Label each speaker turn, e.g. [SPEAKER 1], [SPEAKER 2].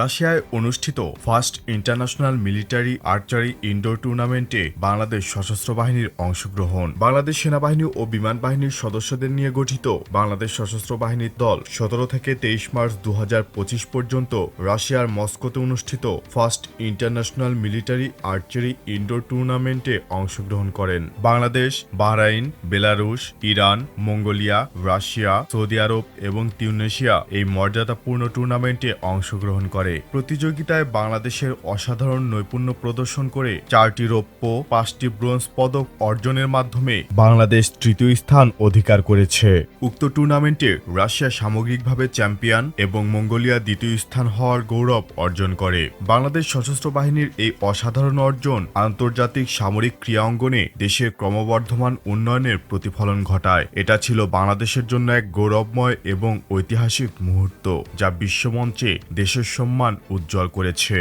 [SPEAKER 1] রাশিয়ায় অনুষ্ঠিত first international military archery indoor টুর্নামেন্টে বাংলাদেশ সশস্ত্র বাহিনীর অংশগ্রহণ। বাংলাদেশ সেনাবাহিনী ও বিমান বাহিনীর সদস্যদের নিয়ে গঠিত বাংলাদেশ সশস্ত্র বাহিনীর দল সতেরো থেকে তেইশ মার্চ দু হাজার পঁচিশ পর্যন্ত রাশিয়ার মস্কোতে অনুষ্ঠিত first international military archery indoor টুর্নামেন্টে অংশগ্রহণ করেন। Bangladesh, Bahrain, Belarus, Iran, Mongolia, Russia, Saudi আরব এবং তিউনেশিয়া এই মর্যাদাপূর্ণ টুর্নামেন্টে অংশগ্রহণ করে প্রতিযোগিতায় বাংলাদেশের অসাধারণ নৈপুণ্য প্রদর্শন করে চারটি রৌপ্য, পাঁচটি ব্রোঞ্জ পদক অর্জনের মাধ্যমে বাংলাদেশ তৃতীয় স্থান অধিকার করেছে। উক্ত টুর্নামেন্টে রাশিয়া সামগ্রিকভাবে চ্যাম্পিয়ন এবং মঙ্গোলিয়া দ্বিতীয় স্থান হওয়ার গৌরব অর্জন করে। বাংলাদেশ সশস্ত্র বাহিনীর এই অসাধারণ অর্জন আন্তর্জাতিক সামরিক ক্রিয়া অঙ্গনে দেশের ক্রমবর্ধমান উন্নয়নের প্রতিফলন ঘটায়। এটা ছিল বাংলাদেশের জন্য এক গৌরবময় এবং ঐতিহাসিক মুহূর্ত, যা বিশ্বমঞ্চে দেশের সম্মান উজ্জ্বল করেছে।